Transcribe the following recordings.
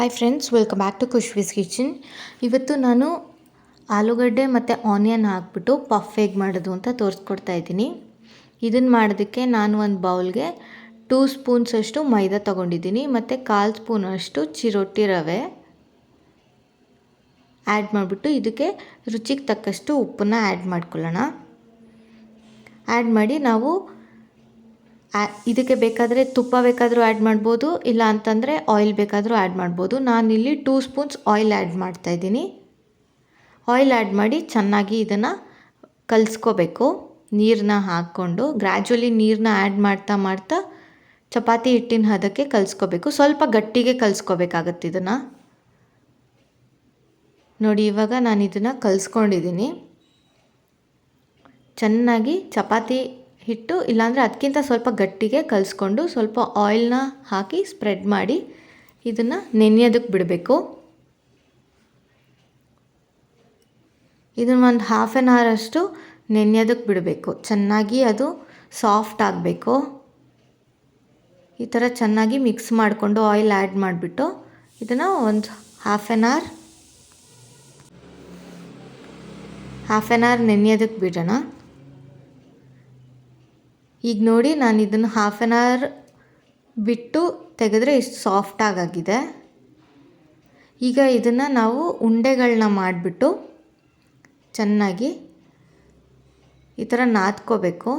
Hi friends welcome back to ಖುಷ್ವಿಸ್ kitchen ಇವತ್ತು ನಾನು ಆಲೂಗಡ್ಡೆ ಮತ್ತು ಆನಿಯನ್ ಹಾಕ್ಬಿಟ್ಟು ಪಫ್ ಹೇಗೆ ಮಾಡೋದು ಅಂತ ತೋರಿಸ್ಕೊಡ್ತಾ ಇದ್ದೀನಿ. ಇದನ್ನು ಮಾಡೋದಕ್ಕೆ ನಾನು ಒಂದು ಬೌಲ್ಗೆ ಟೂ ಸ್ಪೂನ್ಸಷ್ಟು ಮೈದಾ ತೊಗೊಂಡಿದ್ದೀನಿ ಮತ್ತು ಕಾಲು ಸ್ಪೂನಷ್ಟು ಚಿರೋಟಿ ರವೆ. ಆ್ಯಡ್ ಮಾಡಿಬಿಟ್ಟು ಇದಕ್ಕೆ ರುಚಿಗೆ ತಕ್ಕಷ್ಟು ಉಪ್ಪನ್ನು ಆ್ಯಡ್ ಮಾಡ್ಕೊಳ್ಳೋಣ. ಆ್ಯಡ್ ಮಾಡಿ ನಾವು ಇದಕ್ಕೆ ಬೇಕಾದರೆ ತುಪ್ಪ ಬೇಕಾದರೂ ಆ್ಯಡ್ ಮಾಡ್ಬೋದು, ಇಲ್ಲ ಅಂತಂದರೆ ಆಯಿಲ್ ಬೇಕಾದರೂ ಆ್ಯಡ್ ಮಾಡ್ಬೋದು. ನಾನಿಲ್ಲಿ ಟೂ ಸ್ಪೂನ್ಸ್ ಆಯಿಲ್ ಆ್ಯಡ್ ಮಾಡ್ತಾಯಿದ್ದೀನಿ ಆಯಿಲ್ ಆ್ಯಡ್ ಮಾಡಿ ಚೆನ್ನಾಗಿ ಇದನ್ನು ಕಲಿಸ್ಕೋಬೇಕು. ನೀರನ್ನ ಹಾಕ್ಕೊಂಡು ಗ್ರ್ಯಾಜುವಲಿ ನೀರನ್ನ ಆ್ಯಡ್ ಮಾಡ್ತಾ ಮಾಡ್ತಾ ಚಪಾತಿ ಹಿಟ್ಟಿನ ಹದಕ್ಕೆ ಕಲಿಸ್ಕೋಬೇಕು. ಸ್ವಲ್ಪ ಗಟ್ಟಿಗೆ ಕಲಿಸ್ಕೋಬೇಕಾಗತ್ತೆ ಇದನ್ನು. ನೋಡಿ, ಇವಾಗ ನಾನು ಇದನ್ನು ಕಲಿಸ್ಕೊಂಡಿದ್ದೀನಿ. ಚೆನ್ನಾಗಿ ಚಪಾತಿ ಹಿಟ್ಟು, ಇಲ್ಲಾಂದರೆ ಅದಕ್ಕಿಂತ ಸ್ವಲ್ಪ ಗಟ್ಟಿಗೆ ಕಲಿಸ್ಕೊಂಡು ಸ್ವಲ್ಪ ಆಯಿಲ್ನ ಹಾಕಿ ಸ್ಪ್ರೆಡ್ ಮಾಡಿ ಇದನ್ನು ನೆನೆಯೋದಕ್ಕೆ ಬಿಡಬೇಕು. ಇದನ್ನು ಒಂದು ಹಾಫ್ ಆ್ಯನ್ ಅವರ್ ಅಷ್ಟು ನೆನೆಯೋದಕ್ಕೆ ಬಿಡಬೇಕು. ಚೆನ್ನಾಗಿ ಅದು ಸಾಫ್ಟ್ ಆಗಬೇಕು. ಈ ಥರ ಚೆನ್ನಾಗಿ ಮಿಕ್ಸ್ ಮಾಡಿಕೊಂಡು ಆಯಿಲ್ ಆ್ಯಡ್ ಮಾಡಿಬಿಟ್ಟು ಇದನ್ನು ಒಂದು half an hour half an hour ನೆನೆಯೋದಕ್ಕೆ ಬಿಡೋಣ. ಈಗ ನೋಡಿ ನಾನು ಇದನ್ನು ಹಾಫ್ ಆನ್ ಅವರ್ ಬಿಟ್ಟು ತೆಗೆದ್ರೆ ಇಷ್ಟು ಸಾಫ್ಟಾಗಾಗಿದೆ ಈಗ ಇದನ್ನು ನಾವು ಉಂಡೆಗಳನ್ನ ಮಾಡಿಬಿಟ್ಟು ಚೆನ್ನಾಗಿ ಈ ಥರ ನಾದ್ಕೋಬೇಕು.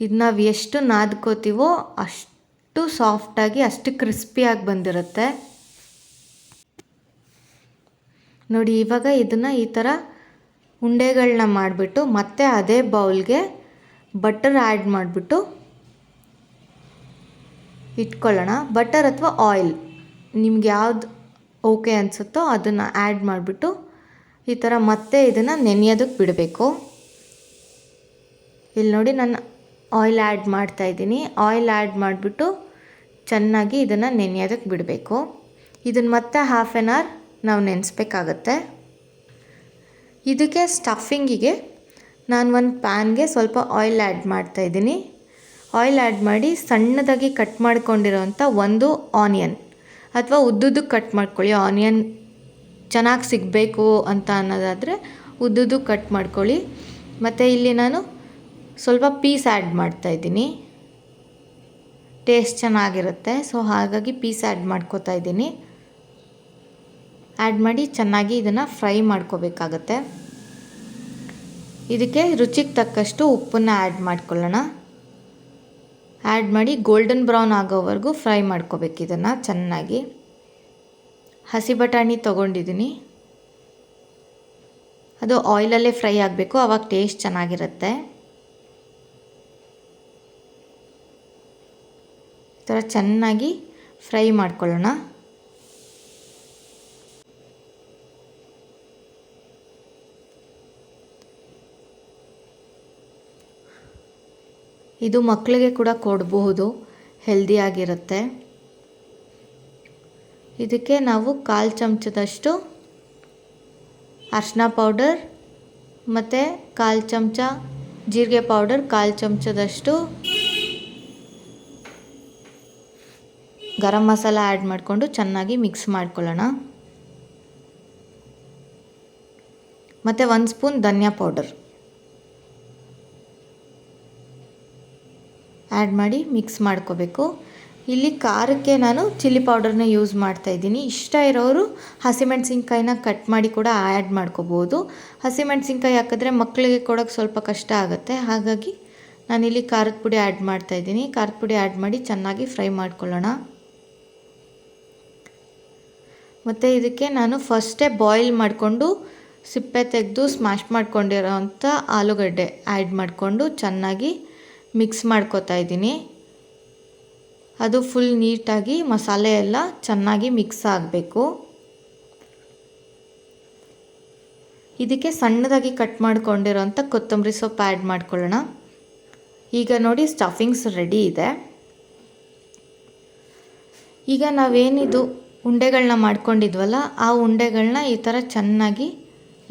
ಇದು ನಾವು ಎಷ್ಟು ನಾದ್ಕೋತೀವೋ ಅಷ್ಟು ಸಾಫ್ಟಾಗಿ ಅಷ್ಟು ಕ್ರಿಸ್ಪಿಯಾಗಿ ಬಂದಿರುತ್ತೆ. ನೋಡಿ, ಇವಾಗ ಇದನ್ನು ಈ ಥರ ಉಂಡೆಗಳನ್ನ ಮಾಡಿಬಿಟ್ಟು ಮತ್ತೆ ಅದೇ ಬೌಲ್ಗೆ ಬಟರ್ ಆ್ಯಡ್ ಮಾಡಿಬಿಟ್ಟು ಇಟ್ಕೊಳ್ಳೋಣ. ಬಟರ್ ಅಥವಾ ಆಯಿಲ್, ನಿಮ್ಗೆ ಯಾವ್ದು ಓಕೆ ಅನಿಸುತ್ತೋ ಅದನ್ನು ಆ್ಯಡ್ ಮಾಡಿಬಿಟ್ಟು ಈ ಥರ ಮತ್ತೆ ಇದನ್ನು ನೆನೆಯೋದಕ್ಕೆ ಬಿಡಬೇಕು. ಇಲ್ಲಿ ನೋಡಿ ನಾನು ಆಯಿಲ್ ಆ್ಯಡ್ ಮಾಡ್ತಾಯಿದ್ದೀನಿ ಆಯಿಲ್ ಆ್ಯಡ್ ಮಾಡಿಬಿಟ್ಟು ಚೆನ್ನಾಗಿ ಇದನ್ನು ನೆನೆಯೋದಕ್ಕೆ ಬಿಡಬೇಕು. ಇದನ್ನು ಮತ್ತೆ ಹಾಫ್ ಆನ್ ಅವರ್ ನಾವು ನೆನೆಸ್ಬೇಕಾಗತ್ತೆ. ಇದಕ್ಕೆ ಸ್ಟಫಿಂಗಿಗೆ ನಾನು ಒಂದು ಪ್ಯಾನ್ಗೆ ಸ್ವಲ್ಪ ಆಯಿಲ್ ಆ್ಯಡ್ ಮಾಡ್ತಾಯಿದ್ದೀನಿ ಆಯಿಲ್ ಆ್ಯಡ್ ಮಾಡಿ ಸಣ್ಣದಾಗಿ ಕಟ್ ಮಾಡ್ಕೊಂಡಿರೋಂಥ ಒಂದು ಆನಿಯನ್ ಅಥವಾ ಉದ್ದುದ್ದು ಕಟ್ ಮಾಡ್ಕೊಳ್ಳಿ. ಆನಿಯನ್ ಚೆನ್ನಾಗಿ ಸಿಗಬೇಕು ಅಂತ ಅನ್ನೋದಾದರೆ ಉದ್ದುದ್ದು ಕಟ್ ಮಾಡ್ಕೊಳ್ಳಿ. ಮತ್ತು ಇಲ್ಲಿ ನಾನು ಸ್ವಲ್ಪ ಪೀಸ್ ಆ್ಯಡ್ ಮಾಡ್ತಾಯಿದ್ದೀನಿ ಟೇಸ್ಟ್ ಚೆನ್ನಾಗಿರುತ್ತೆ. ಸೊ ಹಾಗಾಗಿ ಪೀಸ್ ಆ್ಯಡ್ ಮಾಡ್ಕೋತಾ ಇದ್ದೀನಿ. ಆ್ಯಡ್ ಮಾಡಿ ಚೆನ್ನಾಗಿ ಇದನ್ನು ಫ್ರೈ ಮಾಡ್ಕೋಬೇಕಾಗತ್ತೆ. ಇದಕ್ಕೆ ರುಚಿಗೆ ತಕ್ಕಷ್ಟು ಉಪ್ಪನ್ನು ಆ್ಯಡ್ ಮಾಡ್ಕೊಳ್ಳೋಣ. ಆ್ಯಡ್ ಮಾಡಿ ಗೋಲ್ಡನ್ ಬ್ರೌನ್ ಆಗೋವರೆಗೂ ಫ್ರೈ ಮಾಡ್ಕೋಬೇಕು ಇದನ್ನು ಚೆನ್ನಾಗಿ. ಹಸಿ ಬಟಾಣಿ ತೊಗೊಂಡಿದ್ದೀನಿ ಅದು ಆಯಿಲಲ್ಲೇ ಫ್ರೈ ಆಗಬೇಕು ಆವಾಗ ಟೇಸ್ಟ್ ಚೆನ್ನಾಗಿರುತ್ತೆ. ಈ ಥರ ಚೆನ್ನಾಗಿ ಫ್ರೈ ಮಾಡ್ಕೊಳ್ಳೋಣ. ಇದು ಮಕ್ಕಳಿಗೆ ಕೂಡ ಕೊಡಬಹುದು ಹೆಲ್ದಿಯಾಗಿರುತ್ತೆ ಇದಕ್ಕೆ ನಾವು ಕಾಲು ಚಮಚದಷ್ಟು ಅರ್ಶಿನ ಪೌಡರ್ ಮತ್ತು ಕಾಲು ಚಮಚ ಜೀರಿಗೆ ಪೌಡರ್ ಕಾಲು ಚಮಚದಷ್ಟು ಗರಂ ಮಸಾಲ ಆ್ಯಡ್ ಮಾಡಿಕೊಂಡು ಚೆನ್ನಾಗಿ ಮಿಕ್ಸ್ ಮಾಡ್ಕೊಳ್ಳೋಣ. ಮತ್ತು ಒಂದು ಸ್ಪೂನ್ ಧನಿಯಾ ಪೌಡರ್ ಆ್ಯಡ್ ಮಾಡಿ ಮಿಕ್ಸ್ ಮಾಡ್ಕೋಬೇಕು. ಇಲ್ಲಿ ಖಾರಕ್ಕೆ ನಾನು ಚಿಲ್ಲಿ ಪೌಡರ್ನ ಯೂಸ್ ಮಾಡ್ತಾ ಇದ್ದೀನಿ. ಇಷ್ಟ ಇರೋರು ಹಸಿಮೆಣ್ಸಿನ್ಕಾಯಿನ ಕಟ್ ಮಾಡಿ ಕೂಡ ಆ್ಯಡ್ ಮಾಡ್ಕೋಬೋದು. ಹಸಿಮೆಣಸಿನ್ಕಾಯಿ ಹಾಕಿದ್ರೆ ಮಕ್ಕಳಿಗೆ ಕೊಡೋಕ್ಕೆ ಸ್ವಲ್ಪ ಕಷ್ಟ ಆಗುತ್ತೆ. ಹಾಗಾಗಿ ನಾನಿಲ್ಲಿ ಖಾರದ ಪುಡಿ ಆ್ಯಡ್ ಮಾಡ್ತಾಯಿದ್ದೀನಿ ಖಾರದ ಪುಡಿ ಆ್ಯಡ್ ಮಾಡಿ ಚೆನ್ನಾಗಿ ಫ್ರೈ ಮಾಡ್ಕೊಳ್ಳೋಣ. ಮತ್ತು ಇದಕ್ಕೆ ನಾನು ಫಸ್ಟೇ ಬಾಯ್ಲ್ ಮಾಡಿಕೊಂಡು ಸಿಪ್ಪೆ ತೆಗೆದು ಸ್ಮ್ಯಾಶ್ ಮಾಡ್ಕೊಂಡಿರೋ ಅಂಥ ಆಲೂಗಡ್ಡೆ ಆ್ಯಡ್ ಮಾಡಿಕೊಂಡು ಚೆನ್ನಾಗಿ ಮಿಕ್ಸ್ ಮಾಡ್ಕೋತಾ ಇದ್ದೀನಿ. ಅದು ಫುಲ್ ನೀಟಾಗಿ ಮಸಾಲೆ ಎಲ್ಲ ಚೆನ್ನಾಗಿ ಮಿಕ್ಸ್ ಆಗಬೇಕು. ಇದಕ್ಕೆ ಸಣ್ಣದಾಗಿ ಕಟ್ ಮಾಡ್ಕೊಂಡಿರೋಂಥ ಕೊತ್ತಂಬರಿ ಸೊಪ್ಪು ಆ್ಯಡ್ ಮಾಡ್ಕೊಳ್ಳೋಣ. ಈಗ ನೋಡಿ ಸ್ಟಫಿಂಗ್ಸ್ ರೆಡಿ ಇದೆ. ಈಗ ನಾವೇನಿದು ಉಂಡೆಗಳನ್ನ ಮಾಡ್ಕೊಂಡಿದ್ವಲ್ಲ, ಆ ಉಂಡೆಗಳನ್ನ ಈ ಥರ ಚೆನ್ನಾಗಿ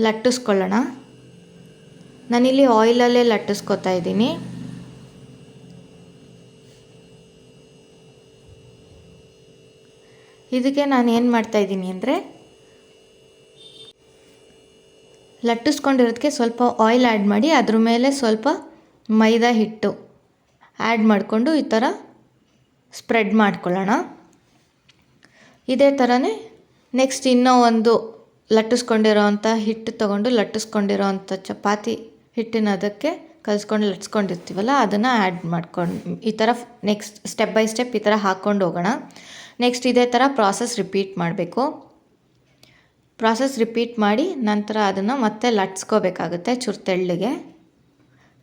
ಲಟ್ಟಿಸ್ಕೊಳ್ಳೋಣ. ನಾನಿಲ್ಲಿ ಆಯಿಲಲ್ಲೇ ಲಟ್ಟಿಸ್ಕೊತಾ ಇದ್ದೀನಿ. ಇದಕ್ಕೆ ನಾನು ಏನು ಮಾಡ್ತಾಯಿದ್ದೀನಿ ಅಂದರೆ ಲಟ್ಟಿಸ್ಕೊಂಡಿರೋದಕ್ಕೆ ಸ್ವಲ್ಪ ಆಯಿಲ್ ಆ್ಯಡ್ ಮಾಡಿ ಅದ್ರ ಮೇಲೆ ಸ್ವಲ್ಪ ಮೈದಾ ಹಿಟ್ಟು ಆ್ಯಡ್ ಮಾಡಿಕೊಂಡು ಈ ಥರ ಸ್ಪ್ರೆಡ್ ಮಾಡ್ಕೊಳ್ಳೋಣ. ಇದೇ ಥರನೇ ನೆಕ್ಸ್ಟ್ ಇನ್ನೂ ಒಂದು ಲಟ್ಟಿಸ್ಕೊಂಡಿರೋ ಅಂಥ ಹಿಟ್ಟು ತೊಗೊಂಡು ಲಟ್ಟಿಸ್ಕೊಂಡಿರೋ ಅಂಥ ಚಪಾತಿ ಹಿಟ್ಟಿನ ಅದಕ್ಕೆ ಕಲಿಸ್ಕೊಂಡು ಲಟ್ಸ್ಕೊಂಡಿರ್ತೀವಲ್ಲ ಅದನ್ನು ಆ್ಯಡ್ ಮಾಡ್ಕೊಂಡು ಈ ಥರ ನೆಕ್ಸ್ಟ್ ಸ್ಟೆಪ್ ಬೈ ಸ್ಟೆಪ್ ಈ ಥರ ಹಾಕ್ಕೊಂಡು ಹೋಗೋಣ. ನೆಕ್ಸ್ಟ್ ಇದೇ ಥರ ಪ್ರಾಸೆಸ್ ರಿಪೀಟ್ ಮಾಡಬೇಕು. ಪ್ರಾಸೆಸ್ ರಿಪೀಟ್ ಮಾಡಿ ನಂತರ ಅದನ್ನು ಮತ್ತೆ ಲಟ್ಸ್ಕೋಬೇಕಾಗುತ್ತೆ ಚೂರು ತೆಳ್ಳಗೆ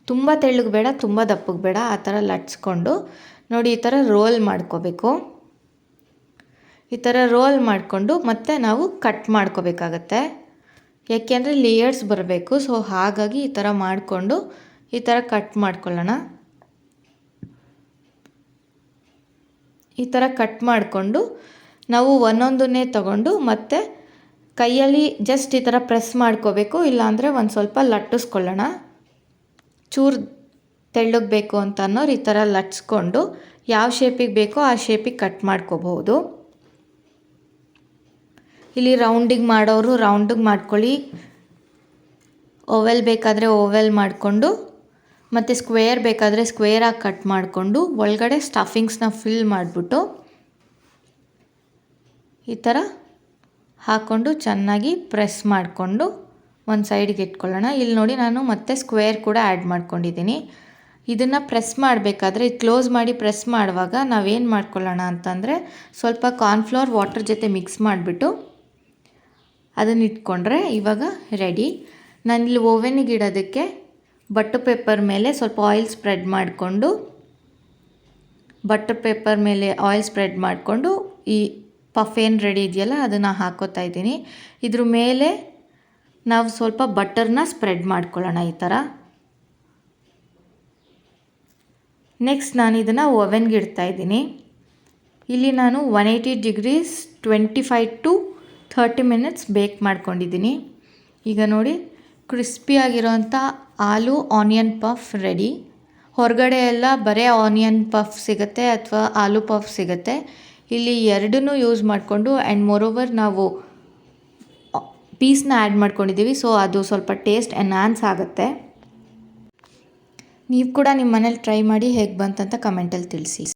ತುಂಬ ತೆಳ್ಳಗೆ ಬೇಡ, ತುಂಬ ದಪ್ಪಗೆ ಬೇಡ, ಆ ಥರ ಲಟ್ಸ್ಕೊಂಡು ನೋಡಿ ಈ ಥರ ರೋಲ್ ಮಾಡ್ಕೋಬೇಕು. ಈ ಥರ ರೋಲ್ ಮಾಡಿಕೊಂಡು ಮತ್ತೆ ನಾವು ಕಟ್ ಮಾಡ್ಕೋಬೇಕಾಗತ್ತೆ. ಯಾಕೆಂದರೆ ಲೇಯರ್ಸ್ ಬರಬೇಕು ಸೊ ಹಾಗಾಗಿ ಈ ಥರ ಮಾಡಿಕೊಂಡು ಈ ಥರ ಕಟ್ ಮಾಡ್ಕೊಳ್ಳೋಣ. ಈ ಥರ ಕಟ್ ಮಾಡಿಕೊಂಡು ನಾವು ಒಂದೊಂದನ್ನೇ ತಗೊಂಡು ಮತ್ತೆ ಕೈಯಲ್ಲಿ ಜಸ್ಟ್ ಈ ಥರ ಪ್ರೆಸ್ ಮಾಡ್ಕೋಬೇಕು, ಇಲ್ಲಾಂದರೆ ಒಂದು ಸ್ವಲ್ಪ ಲಟ್ಟಿಸ್ಕೊಳ್ಳೋಣ. ಚೂರು ತೆಳ್ಳಗೆ ಬೇಕು ಅಂತ ಅನ್ನೋರು ಈ ಥರ ಲಟ್ಸ್ಕೊಂಡು ಯಾವ ಶೇಪಿಗೆ ಬೇಕೋ ಆ ಶೇಪಿಗೆ ಕಟ್ ಮಾಡ್ಕೋಬಹುದು. ಇಲ್ಲಿ ರೌಂಡಿಗೆ ಮಾಡೋರು ರೌಂಡಿಗೆ ಮಾಡ್ಕೊಳ್ಳಿ. ಓವೆಲ್ ಬೇಕಾದರೆ ಓವೆಲ್ ಮಾಡಿಕೊಂಡು ಮತ್ತು ಸ್ಕ್ವೇರ್ ಬೇಕಾದರೆ ಸ್ಕ್ವೇರಾಗಿ ಕಟ್ ಮಾಡಿಕೊಂಡು ಒಳಗಡೆ ಸ್ಟಫಿಂಗ್ಸ್ನ ಫಿಲ್ ಮಾಡಿಬಿಟ್ಟು ಈ ಥರ ಹಾಕ್ಕೊಂಡು ಚೆನ್ನಾಗಿ ಪ್ರೆಸ್ ಮಾಡಿಕೊಂಡು ಒಂದು ಸೈಡಿಗೆ ಇಟ್ಕೊಳ್ಳೋಣ. ಇಲ್ಲಿ ನೋಡಿ ನಾನು ಮತ್ತೆ ಸ್ಕ್ವೇರ್ ಕೂಡ ಆ್ಯಡ್ ಮಾಡ್ಕೊಂಡಿದ್ದೀನಿ. ಇದನ್ನು ಪ್ರೆಸ್ ಮಾಡಬೇಕಾದ್ರೆ ಕ್ಲೋಸ್ ಮಾಡಿ ಪ್ರೆಸ್ ಮಾಡುವಾಗ ನಾವೇನು ಮಾಡ್ಕೊಳ್ಳೋಣ ಅಂತಂದರೆ ಸ್ವಲ್ಪ ಕಾರ್ನ್ಫ್ಲವರ್ ವಾಟರ್ ಜೊತೆ ಮಿಕ್ಸ್ ಮಾಡಿಬಿಟ್ಟು ಅದನ್ನು ಇಟ್ಕೊಂಡ್ರೆ ಇವಾಗ ರೆಡಿ ನಾನಿಲ್ಲಿ ಓವೆನಿಗೆ ಇಡೋದಕ್ಕೆ ಬಟರ್ ಪೇಪರ್ ಮೇಲೆ ಸ್ವಲ್ಪ ಆಯಿಲ್ ಸ್ಪ್ರೆಡ್ ಮಾಡಿಕೊಂಡು, ಬಟರ್ ಪೇಪರ್ ಮೇಲೆ ಆಯಿಲ್ ಸ್ಪ್ರೆಡ್ ಮಾಡಿಕೊಂಡು ಈ ಪಫ್ ಏನು ರೆಡಿ ಇದೆಯಲ್ಲ ಅದನ್ನು ಹಾಕೋತಾ ಇದ್ದೀನಿ. ಇದ್ರ ಮೇಲೆ ನಾವು ಸ್ವಲ್ಪ ಬಟರ್ನ ಸ್ಪ್ರೆಡ್ ಮಾಡ್ಕೊಳ್ಳೋಣ ಈ ಥರ. ನೆಕ್ಸ್ಟ್ ನಾನು ಇದನ್ನು ಓವೆನ್ಗೆ ಇಡ್ತಾ ಇದ್ದೀನಿ. ಇಲ್ಲಿ ನಾನು one eighty degrees twenty five to thirty minutes bake ಮಾಡ್ಕೊಂಡಿದ್ದೀನಿ. ಈಗ ನೋಡಿ ಕ್ರಿಸ್ಪಿಯಾಗಿರೋಂಥ ಆಲೂ, ಆನಿಯನ್ ಪಫ್ ರೆಡಿ. ಹೊರಗಡೆ ಎಲ್ಲ ಬರೀ ಆನಿಯನ್ ಪಫ್ ಸಿಗುತ್ತೆ ಅಥವಾ ಆಲೂ ಪಫ್ ಸಿಗುತ್ತೆ. ಇಲ್ಲಿ ಎರಡನ್ನೂ ಯೂಸ್ ಮಾಡಿಕೊಂಡು ಆ್ಯಂಡ್ ಮೋರೋವರ್ ನಾವು ಪೀಸ್ನ ಆ್ಯಡ್ ಮಾಡ್ಕೊಂಡಿದ್ದೀವಿ ಸೊ ಅದು ಸ್ವಲ್ಪ ಟೇಸ್ಟ್ ಎನ್ಹಾನ್ಸ್ ಆಗುತ್ತೆ. ನೀವು ಕೂಡ ನಿಮ್ಮ ಮನೇಲಿ ಟ್ರೈ ಮಾಡಿ ಹೇಗೆ ಬಂತಂತ ಕಮೆಂಟಲ್ಲಿ ತಿಳಿಸಿ.